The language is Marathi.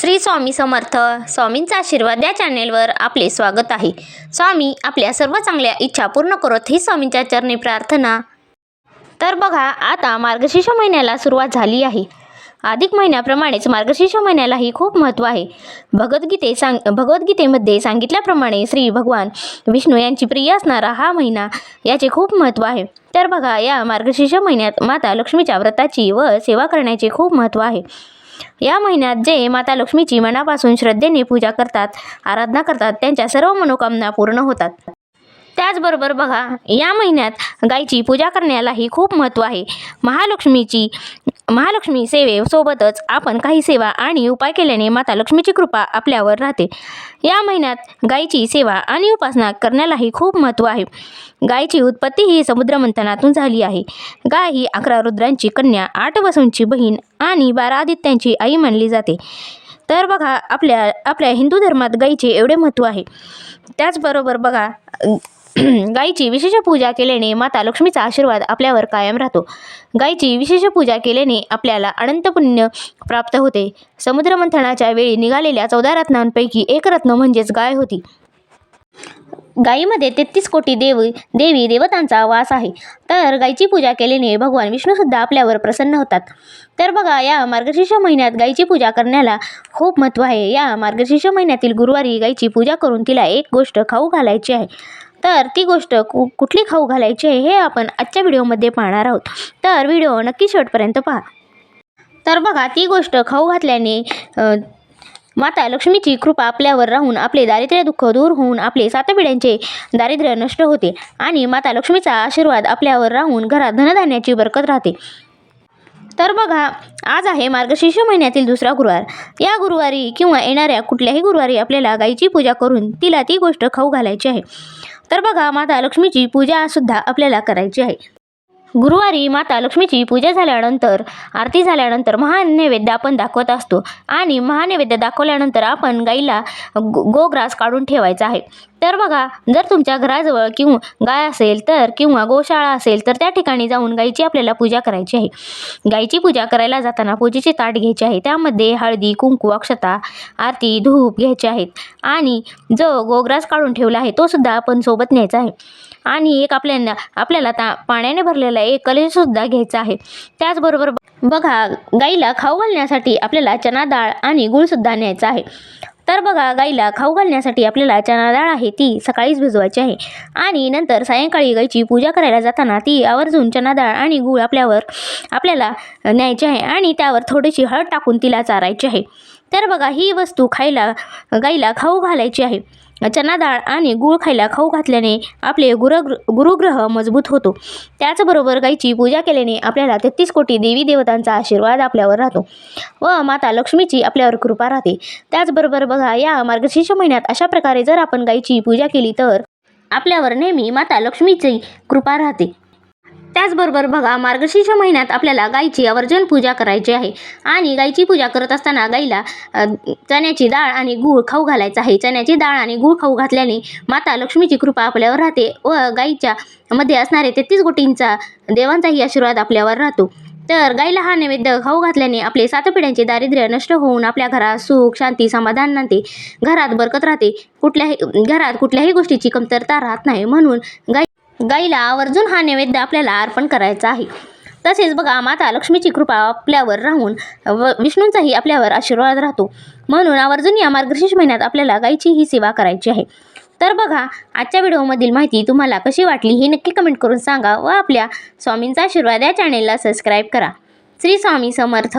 श्री स्वामी समर्थ स्वामींचा आशीर्वाद या चॅनेलवर आपले स्वागत आहे. स्वामी आपल्या सर्व चांगल्या इच्छा पूर्ण करत ही स्वामींच्या चरणी प्रार्थना. तर बघा आता मार्गशीर्ष महिन्याला सुरुवात झाली आहे. अधिक महिन्याप्रमाणेच मार्गशीर्ष महिन्यालाही खूप महत्त्व आहे. भगवद्गीते सांग भगवद्गीतेमध्ये सांगितल्याप्रमाणे श्री भगवान विष्णू यांची प्रिय असणारा हा महिना याचे खूप महत्त्व आहे. तर बघा या मार्गशीर्ष महिन्यात माता लक्ष्मीच्या व्रताची व सेवा करण्याचे खूप महत्त्व आहे. या महिन्यात जे माता लक्ष्मीची मनापासून श्रद्धेने पूजा करतात आराधना करतात त्यांच्या सर्व मनोकामना पूर्ण होतात. त्याचबरोबर बघा या महिन्यात गायची पूजा करण्यालाही खूप महत्त्व आहे. महालक्ष्मीची महालक्ष्मी सेवेसोबतच आपण काही सेवा आणि उपाय केल्याने माता लक्ष्मीची कृपा आपल्यावर राहते. या महिन्यात गायीची सेवा आणि उपासना करण्यालाही खूप महत्त्व आहे. गायीची उत्पत्ती ही समुद्रमंथनातून झाली आहे. गाय ही अकरा रुद्रांची कन्या आठ वसूंची बहीण आणि बारा आदित्यांची आई मानली जाते. तर बघा आपल्या आपल्या हिंदू धर्मात गायीचे एवढे महत्त्व आहे. त्याचबरोबर बघा गायीची विशेष पूजा केल्याने माता लक्ष्मीचा आशीर्वाद आपल्यावर कायम राहतो. गायीची विशेष पूजा केल्याने आपल्याला अनंत पुण्य प्राप्त होते. समुद्रमंथनाच्या वेळी निघालेल्या चौदा रत्नांपैकी एक रत्न म्हणजेच गाय होती. गायीमध्ये तेहतीस कोटी देव देवी देवतांचा वास आहे. तर गायीची पूजा केल्याने भगवान विष्णूसुद्धा आपल्यावर प्रसन्न होतात. तर बघा या मार्गशीर्ष महिन्यात गायीची पूजा करण्याला खूप महत्त्व आहे. या मार्गशीर्ष महिन्यातील गुरुवारी गायीची पूजा करून तिला एक गोष्ट खाऊ घालायची आहे. तर ती गोष्ट कु कुठली खाऊ घालायची आहे हे आपण आजच्या व्हिडिओमध्ये पाहणार आहोत. तर व्हिडिओ नक्की शेवटपर्यंत पहा. तर बघा ती गोष्ट खाऊ घातल्याने माता लक्ष्मीची कृपा आपल्यावर राहून आपले दारिद्र्य दुःख दूर होऊन आपले सात पिढ्यांचे दारिद्र्य नष्ट होते आणि माता लक्ष्मीचा आशीर्वाद आपल्यावर राहून घरात धनधान्याची बरकत राहते. तर बघा आज आहे मार्गशीर्ष महिन्यातील दुसरा गुरुवार. या गुरुवारी किंवा येणाऱ्या कुठल्याही गुरुवारी आपल्याला गायीची पूजा करून तिला ती गोष्ट खाऊ घालायची आहे. तर बघा माता लक्ष्मीची पूजासुद्धा आपल्याला करायची आहे. गुरुवारी माता लक्ष्मीची पूजा झाल्यानंतर आरती झाल्यानंतर महानैवेद्य आपण दाखवत असतो. आणि महानैवेद्य दाखवल्यानंतर आपण गाईला गो गोग्रास काढून ठेवायचा आहे. तर बघा जर तुमच्या घराजवळ किंवा गाय असेल तर किंवा गोशाळा असेल तर त्या ठिकाणी जाऊन गाईची आपल्याला पूजा करायची आहे. गाईची पूजा करायला जाताना पूजेचे ताट घ्यायचे आहे. त्यामध्ये हळदी कुंकू अक्षता आरती धूप घ्यायचे आहेत. आणि जो गोग्रास काढून ठेवला आहे तो सुद्धा आपण सोबत न्यायचा आहे. आणि एक आपल्याला आपल्याला ता पाण्याने भरलेला एक कलेसुद्धा घ्यायचा आहे. त्याचबरोबर बघा गाईला खाऊ घालण्यासाठी आपल्याला चना डाळ आणि गुळसुद्धा न्यायचा आहे. तर बघा गाईला खाऊ घालण्यासाठी आपल्याला चना डाळ आहे ती सकाळीच भिजवायची आहे. आणि नंतर सायंकाळी गाईची पूजा करायला जाताना ती आवर्जून चना डाळ आणि गूळ आपल्यावर आपल्याला न्यायची आहे आणि त्यावर थोडीशी हळद टाकून तिला चारायची आहे. तर बघा ही वस्तू खायला गाईला खाऊ घालायची आहे. चना डाळ आणि गूळ खायला खाऊ घातल्याने आपले गुरग्र गुरुग्रह मजबूत होतो. त्याचबरोबर गाईची पूजा केल्याने आपल्याला तेहतीस कोटी देवी देवतांचा आशीर्वाद आपल्यावर राहतो व माता लक्ष्मीची आपल्यावर कृपा राहते. त्याचबरोबर बघा या मार्गशीर्ष महिन्यात अशा प्रकारे जर आपण गाईची पूजा केली तर आपल्यावर नेहमी माता लक्ष्मीची कृपा राहते. त्याचबरोबर बघा मार्गशीर्ष महिन्यात आपल्याला गाईची आवर्जन पूजा करायची आहे. आणि गाईची पूजा करत असताना गाईला चण्याची डाळ आणि गूळ खाऊ घालायचा आहे. चण्याची डाळ आणि गूळ खाऊ घातल्याने माता लक्ष्मीची कृपा आपल्यावर राहते व गाईच्या मध्ये असणारे तेहतीस गोटींचा देवांचाही आशीर्वाद आपल्यावर राहतो. तर गाईला हा नैवेद्य खाऊ घातल्याने आपले सात पिढ्यांचे दारिद्र्य नष्ट होऊन आपल्या घरात सुख शांती समाधान नांदते. घरात बरकत राहते. कुठल्याही घरात कुठल्याही गोष्टीची कमतरता राहत नाही. म्हणून गाई गाईला आवर्जून हा नैवेद्य आपल्याला अर्पण करायचा आहे. तसेच बघा माता लक्ष्मीची कृपा आपल्यावर राहून व विष्णूंचाही आपल्यावर आशीर्वाद राहतो. म्हणून आवर्जून या मार्गशीर्ष महिन्यात आपल्याला गाईची ही सेवा करायची आहे. तर बघा आजच्या व्हिडिओमधील माहिती तुम्हाला कशी वाटली हे नक्की कमेंट करून सांगा व आपल्या स्वामींचा आशीर्वाद या चॅनेलला सबस्क्राईब करा. श्री स्वामी समर्थ.